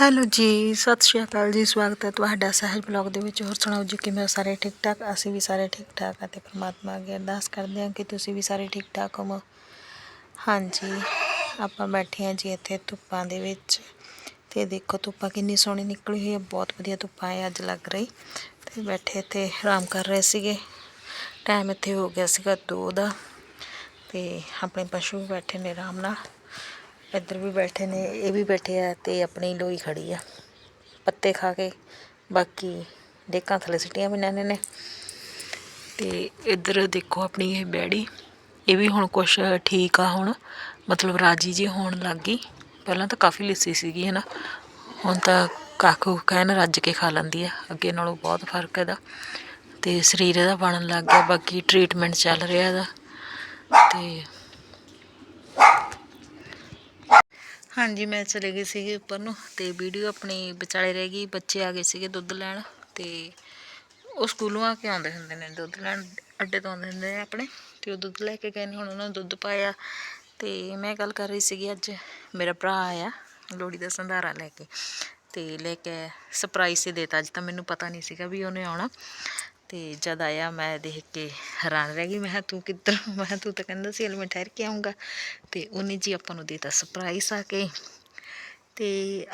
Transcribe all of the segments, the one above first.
Hello ਜੀ, ਸਤਿ ਸ਼੍ਰੀ ਅਕਾਲ ਜੀ, ਸਵਾਗਤ ਹੈ ਤੁਹਾਡਾ ਸਹਿਜ ਬਲੌਗ ਦੇ ਵਿੱਚ। ਹੋਰ ਸੁਣਾਓ ਜੀ, ਕਿਵੇਂ ਹੋ ਸਾਰੇ ਠੀਕ ਠਾਕ? ਅਸੀਂ ਵੀ ਸਾਰੇ ਠੀਕ ਠਾਕ ਅਤੇ ਪ੍ਰਮਾਤਮਾ ਅੱਗੇ ਅਰਦਾਸ ਕਰਦੇ ਹਾਂ ਕਿ ਤੁਸੀਂ ਵੀ ਸਾਰੇ ਠੀਕ ਠਾਕ ਹੋਵੋ। ਹਾਂਜੀ, ਆਪਾਂ ਬੈਠੇ ਹਾਂ ਜੀ ਇੱਥੇ ਧੁੱਪਾਂ ਦੇ ਵਿੱਚ ਤੇ ਦੇਖੋ ਧੁੱਪਾਂ ਕਿੰਨੀ ਸੋਹਣੀ ਨਿਕਲੀ ਹੋਈ ਹੈ, ਬਹੁਤ ਵਧੀਆ ਧੁੱਪਾਂ ਹੈ ਅੱਜ ਲੱਗ ਰਹੀ। ਤੇ ਬੈਠੇ ਇੱਥੇ ਆਰਾਮ ਕਰ ਰਹੇ ਸੀਗੇ। ਟਾਈਮ ਇੱਥੇ ਹੋ ਗਿਆ ਸੀਗਾ ਦੋ ਦਾ ਤੇ ਆਪਣੇ ਪਸ਼ੂ ਵੀ ਬੈਠੇ ਨੇ ਆਰਾਮ ਨਾਲ। ਇੱਧਰ ਵੀ ਬੈਠੇ ਨੇ, ਇਹ ਵੀ ਬੈਠੇ ਆ ਤੇ ਆਪਣੀ ਲੋਈ ਖੜੀ ਆ। ਪੱਤੇ ਖਾ ਕੇ, ਬਾਕੀ ਡੇਕਾਂ ਥੱਲੇ ਸਿੱਟੀਆਂ ਵੀ ਨੇ ਨੇ ਤੇ ਇੱਧਰ ਦੇਖੋ ਆਪਣੀ ਇਹ ਬੈੜੀ, ਇਹ ਵੀ ਹੁਣ ਕੁਛ ਠੀਕ ਆ ਹੁਣ, ਮਤਲਬ ਰਾਜੀ ਜੀ ਹੋਣ ਲੱਗ ਗਈ। ਪਹਿਲਾਂ ਤਾਂ ਕਾਫੀ ਲਿੱਸੀ ਸੀਗੀ ਹੈ ਨਾ ਹੁਣ ਤਾਂ ਕਾਕੂ ਕਹਿਣ ਰੱਜ ਕੇ ਖਾ ਲੈਂਦੀ ਆ, ਅੱਗੇ ਨਾਲੋਂ ਬਹੁਤ ਫ਼ਰਕ ਇਹਦਾ। ਤੇ ਸਰੀਰ ਇਹਦਾ ਬਣਨ ਲੱਗ ਗਿਆ, ਬਾਕੀ ਟ੍ਰੀਟਮੈਂਟ ਚੱਲ ਰਿਹਾ ਇਹਦਾ। ਤੇ ਹਾਂਜੀ, ਮੈਂ ਚਲੇ ਗਈ ਸੀਗੀ ਉੱਪਰ ਨੂੰ ਤੇ ਵੀਡੀਓ ਆਪਣੀ ਵਿਚਾਲੇ ਰਹਿ ਗਈ। ਬੱਚੇ ਆ ਗਏ ਸੀਗੇ ਦੁੱਧ ਲੈਣ ਤੇ ਉਹ ਸਕੂਲੋਂ ਆ ਕੇ ਆਉਂਦੇ ਹੁੰਦੇ ਨੇ, ਦੁੱਧ ਲੈਣ ਅੱਡੇ ਤੋਂ ਆਉਂਦੇ ਹੁੰਦੇ ਨੇ ਆਪਣੇ ਤੇ ਉਹ ਦੁੱਧ ਲੈ ਕੇ ਗਏ ਨੇ, ਹੁਣ ਉਹਨਾਂ ਨੂੰ ਦੁੱਧ ਪਾਇਆ ਤੇ ਮੈਂ ਗੱਲ ਕਰ ਰਹੀ ਸੀਗੀ ਅੱਜ, ਮੇਰਾ ਭਰਾ ਆਇਆ ਲੋੜੀ ਦਾ ਸੰਧਾਰਾ ਲੈ ਕੇ ਤੇ ਲੈ ਕੇ ਸਰਪ੍ਰਾਈਜ਼ ਹੀ ਦੇਤਾ। ਅੱਜ ਤਾਂ ਮੈਨੂੰ ਪਤਾ ਨਹੀਂ ਸੀਗਾ ਵੀ ਉਹਨੇ ਆਉਣਾ। ਤੇ ਜਦ ਆਇਆ ਮੈਂ ਦੇਖ ਕੇ ਹੈਰਾਨ ਰਹਿ ਗਈ, ਮੈਂ ਕਿਹਾ ਤੂੰ ਕਿੱਧਰ ਮੈਂ ਤੂੰ ਤਾਂ ਕਹਿੰਦਾ ਸੀ ਹਲੇ ਮੈਂ ਠਹਿਰ ਕੇ ਆਉਂਗਾ ਤੇ ਉਹਨੇ ਜੀ ਆਪਾਂ ਨੂੰ ਦੇਤਾ ਸਰਪ੍ਰਾਈਜ਼ ਆ ਕੇ। ਤੇ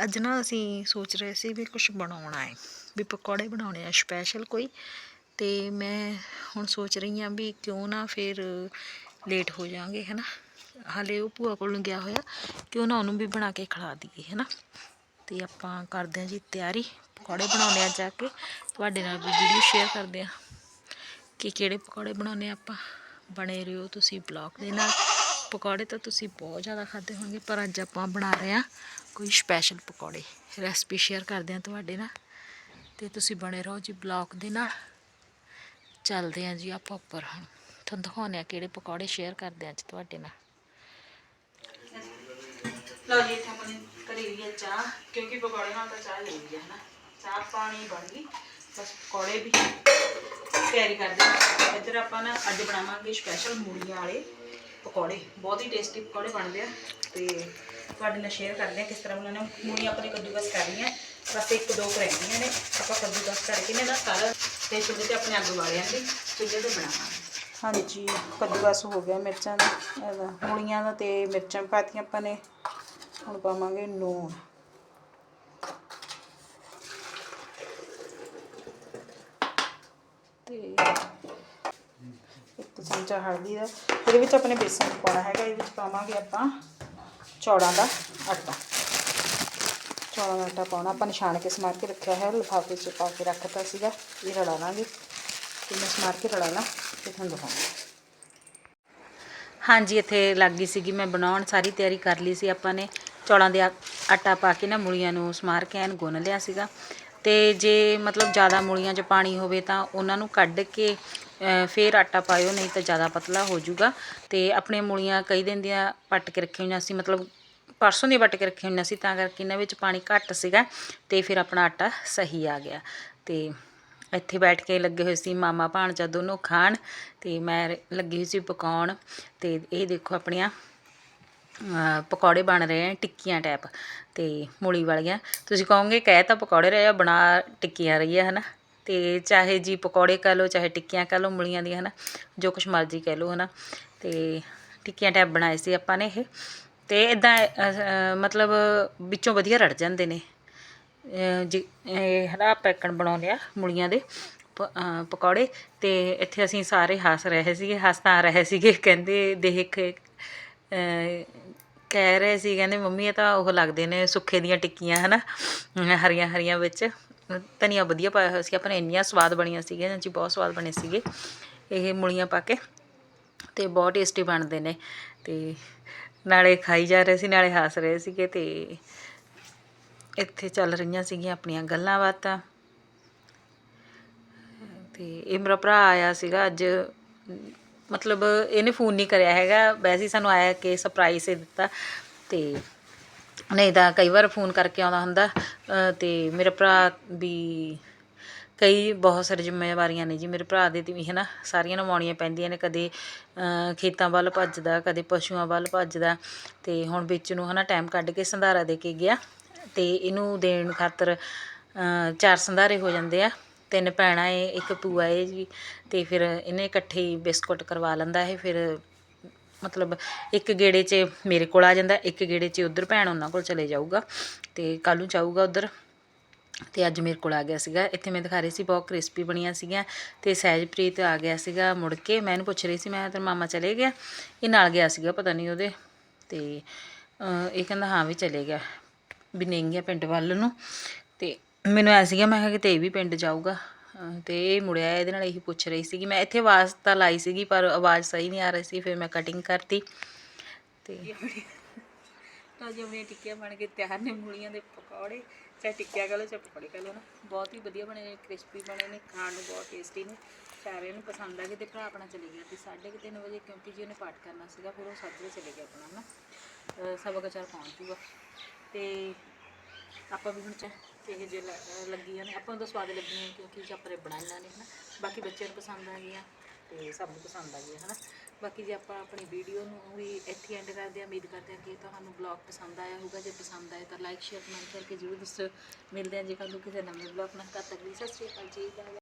ਅੱਜ ਨਾ ਅਸੀਂ ਸੋਚ ਰਹੇ ਸੀ ਵੀ ਕੁਝ ਬਣਾਉਣਾ ਹੈ, ਵੀ ਪਕੌੜੇ ਬਣਾਉਣੇ ਆ ਸਪੈਸ਼ਲ ਕੋਈ। ਤੇ ਮੈਂ ਹੁਣ ਸੋਚ ਰਹੀ ਹਾਂ ਵੀ ਕਿਉਂ ਨਾ ਫਿਰ ਲੇਟ ਹੋ ਜਾਾਂਗੇ ਹੈ ਨਾ? ਹਾਲੇ ਉਹ ਭੂਆ ਕੋਲ ਗਿਆ ਹੋਇਆ, ਕਿਉਂ ਨਾ ਉਹਨੂੰ ਵੀ ਬਣਾ ਕੇ ਖਿਲਾ ਦਈਏ, ਹੈ ਨਾ? ਤੇ ਆਪਾਂ ਕਰਦੇ ਹਾਂ ਜੀ ਤਿਆਰੀ। ਪਕੌੜੇ ਬਣਾਉਣੇ ਆ ਜਾ ਕੇ। ਤੁਹਾਡੇ ਨਾਲ ਵੀ ਵੀਡੀਓ ਸ਼ੇਅਰ ਕਰਦੇ ਆ ਕਿ ਕਿਹੜੇ ਪਕੌੜੇ ਬਣਾਉਣੇ ਆਪਾਂ। ਬਣੇ ਰਹੋ ਤੁਸੀਂ ਬਲੌਗ ਦੇ ਨਾਲ। ਪਕੌੜੇ ਤਾਂ ਤੁਸੀਂ ਬਹੁਤ ਜ਼ਿਆਦਾ ਖਾਦੇ ਹੋਣਗੇ, ਪਰ ਅੱਜ ਆਪਾਂ ਬਣਾ ਰਹੇ ਆ ਕੋਈ ਸਪੈਸ਼ਲ ਪਕੌੜੇ। ਰੈਸਪੀ ਸ਼ੇਅਰ ਕਰਦੇ ਆ ਤੁਹਾਡੇ ਨਾਲ। ਤੇ ਤੁਸੀਂ ਬਣੇ ਰਹੋ ਜੀ ਬਲੌਗ ਦੇ ਨਾਲ। ਚੱਲਦੇ ਆ ਜੀ ਆਪਾਂ ਉੱਪਰ ਹੁਣ। ਤੁਹਾਨੂੰ ਦਿਖਾਉਂਦੇ ਆ ਕਿਹੜੇ ਪਕੌੜੇ ਸ਼ੇਅਰ ਕਰਦੇ ਆ ਅੱਜ ਤੁਹਾਡੇ ਨਾਲ। ਲਓ ਜੀ, ਇੱਥੇ ਆਪਾਂ ਕਰੀ ਹੋਈ ਚਾਹ, ਕਿਉਂਕਿ ਪਕੌੜੇ ਨਾਲ ਤਾਂ ਚਾਹ ਜ਼ਰੂਰੀ ਹੈ ਨਾ ਚਾਹ ਪਾਣੀ ਬਣ ਗਈ। ਬਸ ਪਕੌੜੇ ਵੀ ਤਿਆਰੀ ਕਰਦੇ ਹਾਂ। ਇੱਧਰ ਆਪਾਂ ਨਾ ਅੱਜ ਬਣਾਵਾਂਗੇ ਸਪੈਸ਼ਲ ਮੂਲੀਆਂ ਵਾਲੇ ਪਕੌੜੇ। ਬਹੁਤ ਹੀ ਟੇਸਟੀ ਪਕੌੜੇ ਬਣਦੇ ਆ। ਤੇ ਤੁਹਾਡੇ ਨਾਲ ਸ਼ੇਅਰ ਕਰਦੇ ਆ ਕਿਸ ਤਰ੍ਹਾਂ ਬਣਾਉਣੇ ਆ। ਮੂਲੀਆਂ ਆਪਣੇ ਕੱਦੂਕਸ ਕਰ ਰਹੀਆਂ ਬਸ ਇੱਕ ਦੋ ਕੁ ਰਹਿੰਦੀਆਂ ਨੇ। ਆਪਾਂ ਕੱਦੂਕਸ ਕਰਕੇ ਨੇ ਨਾ ਸਾਰਾ ਤੇ ਚੁੱਲ੍ਹੇ ਤੇ ਆਪਣੇ ਅੱਗ ਵਾਲਿਆਂ ਦੀ ਚੁੱਲ੍ਹੇ ਤੇ ਬਣਾਵਾਂਗੇ। ਹਾਂਜੀ, ਕੱਦੂਕਸ ਹੋ ਗਿਆ ਮਿਰਚਾਂ ਦਾ। ਮੂਲੀਆਂ ਦਾ ਤੇ ਮਿਰਚਾਂ ਵੀ ਪਾਤੀਆਂ ਆਪਾਂ ਨੇ। ਹੁਣ ਪਾਵਾਂਗੇ ਨੂਣ ਤੇ ਇੱਕ ਚਮਚਾ ਹਲਦੀ ਦਾ, ਇਹਦੇ ਵਿੱਚ ਆਪਣੇ ਬੇਸਣ ਪਾਉਣਾ ਹੈਗਾ, ਇਹਦੇ ਵਿੱਚ ਪਾਵਾਂਗੇ ਆਪਾਂ ਚੌੜਾਂ ਦਾ ਆਟਾ। ਚੌੜਾਂ ਦਾ ਆਟਾ ਪਾਉਣਾ, ਆਪਾਂ ਨਿਸ਼ਾਨ ਕੇ ਸਮਾਰ ਕੇ ਰੱਖਿਆ ਹੈ ਲਿਫਾਫੇ 'ਚ ਪਾ ਕੇ ਰੱਖਤਾ ਸੀਗਾ, ਇਹ ਰਲਾ ਲਾਂਗੇ। ਤੇ ਮੈਂ ਸਮਾਰ ਕੇ ਰਲਾ ਲਾਂ ਤੇ ਤੁਹਾਨੂੰ ਦਿਖਾਉਂਗੀ। ਹਾਂਜੀ, ਇੱਥੇ ਲੱਗ ਗਈ ਸੀਗੀ ਮੈਂ ਬਣਾਉਣ, ਸਾਰੀ ਤਿਆਰੀ ਕਰ ਲਈ ਸੀ ਆਪਾਂ ਨੇ। ਚੌਲਾਂ ਦੇ ਆਟਾ ਪਾ ਕੇ ਨਾ ਮੂਲੀਆਂ ਨੂੰ ਸਮਾਰ ਕੇ ਐਨ ਗੁੰਨ ਲਿਆ ਸੀਗਾ। ਤੇ ਜੇ ਮਤਲਬ ਜ਼ਿਆਦਾ ਮੂਲੀਆਂ 'ਚ ਪਾਣੀ ਹੋਵੇ ਤਾਂ ਉਹਨਾਂ ਨੂੰ ਕੱਢ ਕੇ ਫਿਰ ਆਟਾ ਪਾਇਓ, ਨਹੀਂ ਤਾਂ ਜ਼ਿਆਦਾ ਪਤਲਾ ਹੋ ਜਾਊਗਾ। ਤੇ ਆਪਣੀਆਂ ਮੂਲੀਆਂ ਕਈ ਦਿਨ ਦੀਆਂ ਪੱਟ ਕੇ ਰੱਖੀਆਂ ਹੋਈਆਂ ਸੀ, ਮਤਲਬ ਪਰਸੋਂ ਦੀਆਂ ਵੱਟ ਕੇ ਰੱਖੀਆਂ ਹੋਈਆਂ ਸੀ, ਤਾਂ ਕਰਕੇ ਇਹਨਾਂ ਵਿੱਚ ਪਾਣੀ ਘੱਟ ਸੀਗਾ ਤੇ ਫਿਰ ਆਪਣਾ ਆਟਾ ਸਹੀ ਆ ਗਿਆ। ਤੇ ਇੱਥੇ ਬੈਠ ਕੇ ਲੱਗੇ ਹੋਏ ਸੀ ਮਾਮਾ ਭਾਣਜਾ ਦੋਨੋਂ ਖਾਣ ਤੇ ਮੈਂ ਲੱਗੀ ਹੋਈ ਸੀ ਪਕਾਉਣ। ਤੇ ਇਹ ਦੇਖੋ ਆਪਣੀਆਂ ਪਕੌੜੇ ਬਣ ਰਹੇ ਆ, ਟਿੱਕੀਆਂ ਟੈਪ ਤੇ ਮੂਲੀ ਵਾਲੀਆਂ। ਤੁਸੀਂ ਕਹੋਗੇ, ਕਹਿ ਤਾਂ ਪਕੌੜੇ ਰਹੇ ਆ, ਬਣਾ, ਟਿੱਕੀਆਂ ਰਹੀ ਆ ਹਨਾ? ਅਤੇ ਚਾਹੇ ਜੀ ਪਕੌੜੇ ਕਹਿ ਲਓ, ਚਾਹੇ ਟਿੱਕੀਆਂ ਕਹਿ ਲਓ, ਮੂਲੀਆਂ ਦੀਆਂ ਹੈ ਨਾ ਜੋ ਕੁਛ ਮਰਜ਼ੀ ਕਹਿ ਲਓ ਨਾ ਅਤੇ ਟਿੱਕੀਆਂ ਟੈਪ ਬਣਾਏ ਸੀ ਆਪਾਂ ਨੇ ਇਹ। ਅਤੇ ਇਦਾਂ ਮਤਲਬ ਵਿੱਚੋਂ ਵਧੀਆ ਰੜ ਜਾਂਦੇ ਨੇ। ਜੀ, ਇਹ ਨਾ ਪੈਕਣ ਬਣਾਉਂਦੇ ਆ ਮੂਲੀਆਂ ਦੇ ਪਕੌੜੇ। ਤੇ ਇੱਥੇ ਅਸੀਂ ਸਾਰੇ ਹੱਸ ਰਹੇ ਸੀਗੇ ਹੱਸ ਤਾਂ ਰਹੇ ਸੀਗੇ, ਕਹਿੰਦੇ ਦੇਖ ਕਹਿ ਰਹੇ ਸੀ, ਕਹਿੰਦੇ ਮੰਮੀ ਇਹ ਤਾਂ ਉਹ ਲੱਗਦੇ ਨੇ ਸੁੱਖੇ ਦੀਆਂ ਟਿੱਕੀਆਂ, ਹਨਾ ਹਰੀਆਂ ਹਰੀਆਂ ਵਿੱਚ। ਧਨੀਆ ਵਧੀਆ ਪਾਇਆ ਹੋਇਆ ਸੀ ਆਪਣੇ ਇੰਨੀਆਂ ਸਵਾਦ ਬਣੀਆਂ ਸੀਗੀਆਂ ਜੀ ਬਹੁਤ ਸਵਾਦ ਬਣੇ ਸੀਗੇ। ਇਹ ਮੂਲੀਆਂ ਪਾ ਕੇ ਤੇ ਬਹੁਤ ਟੇਸਟੀ ਬਣਦੇ ਨੇ ਤੇ ਨਾਲੇ ਖਾਈ ਜਾ ਰਹੇ ਸੀ, ਨਾਲੇ ਹੱਸ ਰਹੇ ਸੀਗੇ ਤੇ ਇੱਥੇ ਚੱਲ ਰਹੀਆਂ ਸੀਗੀਆਂ ਆਪਣੀਆਂ ਗੱਲਾਂ ਬਾਤਾਂ। ਤੇ ਇਹ ਮੇਰਾ ਭਰਾ ਆਇਆ ਸੀਗਾ ਅੱਜ, ਮਤਲਬ ਇਹਨੇ ਫੋਨ ਨਹੀਂ ਕਰਿਆ ਹੈਗਾ, ਵੈਸੇ ਹੀ ਸਾਨੂੰ ਆਇਆ ਕਿ ਸਰਪ੍ਰਾਈਜ਼ ਹੀ ਦਿੱਤਾ ਤੇ ਨਹੀਂ ਤਾਂ ਕਈ ਵਾਰ ਫੋਨ ਕਰਕੇ ਆਉਂਦਾ ਹੁੰਦਾ ਅਤੇ ਮੇਰਾ ਭਰਾ ਵੀ ਕਈ ਬਹੁਤ ਸਾਰੀ ਜ਼ਿੰਮੇਵਾਰੀਆਂ ਨੇ ਜੀ, ਮੇਰੇ ਭਰਾ ਦੇ ਤੇ ਵੀ ਹੈ ਨਾ ਸਾਰੀਆਂ ਨਿਭਾਉਣੀਆਂ ਪੈਂਦੀਆਂ ਨੇ, ਕਦੇ ਖੇਤਾਂ ਵੱਲ ਭੱਜਦਾ, ਕਦੇ ਪਸ਼ੂਆਂ ਵੱਲ ਭੱਜਦਾ ਅਤੇ ਹੁਣ ਵਿੱਚ ਨੂੰ ਹੈ ਨਾ ਟਾਈਮ ਕੱਢ ਕੇ ਸੰਧਾਰਾ ਦੇ ਕੇ ਗਿਆ ਅਤੇ ਇਹਨੂੰ ਦੇਣ ਖਾਤਰ ਚਾਰ ਸੰਧਾਰੇ ਹੋ ਜਾਂਦੇ ਆ, ਤਿੰਨ ਭੈਣਾਂ ਏ, ਇੱਕ ਭੂਆ ਏ ਜੀ ਅਤੇ ਫਿਰ ਇਹਨੇ ਇਕੱਠੇ ਹੀ ਬਿਸਕੁਟ ਕਰਵਾ ਲੈਂਦਾ ਇਹ, ਫਿਰ ਮਤਲਬ ਇੱਕ ਗੇੜੇ 'ਚ ਮੇਰੇ ਕੋਲ ਆ ਜਾਂਦਾ, ਇੱਕ ਗੇੜੇ 'ਚ ਉਧਰ ਭੈਣ ਉਹਨਾਂ ਕੋਲ ਚਲੇ ਜਾਊਗਾ ਤੇ ਕੱਲ੍ਹ ਨੂੰ ਜਾਊਗਾ ਉਧਰ ਤੇ ਅੱਜ ਮੇਰੇ ਕੋਲ ਆ ਗਿਆ ਸੀਗਾ। ਇੱਥੇ ਮੈਂ ਦਿਖਾ ਰਹੀ ਸੀ, ਬਹੁਤ ਕ੍ਰਿਸਪੀ ਬਣੀਆਂ ਸੀਗੀਆਂ ਤੇ ਸਹਿਜਪ੍ਰੀਤ ਆ ਗਿਆ ਸੀਗਾ ਮੁੜ ਕੇ। ਮੈਂ ਇਹਨੂੰ ਪੁੱਛ ਰਹੀ ਸੀ, ਮੈਂ ਕਿਹਾ ਤੇਰਾ ਮਾਮਾ ਚਲੇ ਗਿਆ? ਇਹ ਨਾਲ ਗਿਆ ਸੀਗਾ, ਪਤਾ ਨਹੀਂ ਉਹਦੇ ਤੇ ਇਹ ਕਹਿੰਦਾ, ਹਾਂ ਵੀ ਚਲੇ ਗਿਆ, ਵੀ ਨਹੀਂ ਗਿਆ ਪਿੰਡ ਵੱਲ ਨੂੰ। ਤੇ ਮੈਨੂੰ ਐ ਸੀਗਾ, ਮੈਂ ਕਿਹਾ ਕਿਤੇ ਇਹ ਵੀ ਪਿੰਡ ਜਾਊਗਾ। ਅਤੇ ਇਹ ਮੁੜਿਆ ਇਹਦੇ ਨਾਲ ਇਹੀ ਪੁੱਛ ਰਹੀ ਸੀਗੀ। ਮੈਂ ਇੱਥੇ ਆਵਾਜ਼ ਤਾਂ ਲਾਈ ਸੀਗੀ, ਪਰ ਆਵਾਜ਼ ਸਹੀ ਨਹੀਂ ਆ ਰਹੀ ਸੀ, ਫਿਰ ਮੈਂ ਕਟਿੰਗ ਕਰਤੀ। ਤੇ ਤਾਂ ਜੀ ਟਿੱਕੀਆਂ ਬਣ ਕੇ ਤਿਆਰ ਨੇ, ਮੂਲੀਆਂ ਦੇ ਪਕੌੜੇ, ਚਾਹੇ ਟਿੱਕੀਆਂ ਕਹ ਲਓ, ਚਾਹੇ ਪਕੌੜੇ ਕਹ ਲਓ ਨਾ। ਬਹੁਤ ਹੀ ਵਧੀਆ ਬਣੇ ਨੇ ਕ੍ਰਿਸਪੀ ਬਣੇ ਨੇ, ਖਾਣ ਨੂੰ ਬਹੁਤ ਟੇਸਟੀ ਨੇ। ਸਾਰਿਆਂ ਨੂੰ ਪਸੰਦ ਆ ਗਏ ਤੇ ਭਰਾ ਆਪਣਾ ਚਲੇ ਗਿਆ ਤੇ 3:30 ਵਜੇ, ਕਿਉਂਕਿ ਜੀ ਉਹਨੇ ਪਾਠ ਕਰਨਾ ਸੀਗਾ, ਫਿਰ ਉਹ ਸਾਜਰੇ ਚਲੇ ਗਿਆ ਆਪਣਾ ਨਾ ਸਬਕ ਚਾਰ ਪਹੁੰਚ ਜੂਗਾ। ਤੇ ਆਪਾਂ ਵੀ ਹੁਣ ਚ ਇਹ ਜੇ ਲੱਗੀਆਂ ਨੇ, ਆਪਾਂ ਨੂੰ ਤਾਂ ਸਵਾਦ ਲੱਗੀਆਂ ਕਿਉਂਕਿ ਜੀ ਆਪਾਂ ਨੇ ਬਣਾਈਆਂ ਨੇ ਹਨਾ, ਬਾਕੀ ਬੱਚਿਆਂ ਨੂੰ ਪਸੰਦ ਆ ਗਈਆਂ ਤੇ ਸਭ ਨੂੰ ਪਸੰਦ ਆ ਗਈਆਂ ਹਨਾ। ਬਾਕੀ ਜੇ ਆਪਾਂ ਆਪਣੀ ਵੀਡੀਓ ਨੂੰ ਵੀ ਇੱਥੇ ਐਂਡ ਕਰਦੇ ਹਾਂ, ਉਮੀਦ ਕਰਦੇ ਹਾਂ ਕਿ ਤੁਹਾਨੂੰ ਬਲੌਗ ਪਸੰਦ ਆਇਆ ਹੋਊਗਾ, ਜੇ ਪਸੰਦ ਆਇਆ ਤਾਂ ਲਾਈਕ ਸ਼ੇਅਰ ਕਮੈਂਟ ਕਰਕੇ ਜ਼ਰੂਰ ਦੱਸੋ। ਮਿਲਦੇ ਹਾਂ ਜੇ ਕੱਲ੍ਹ ਨੂੰ ਕਿਸੇ ਨਵੇਂ ਬਲੌਗ ਨਾਲ, ਤਦ ਤੱਕ ਲਈ ਸਤਿ ਸ਼੍ਰੀ ਅਕਾਲ ਜੀ ਬਾਏ ਬਾਏ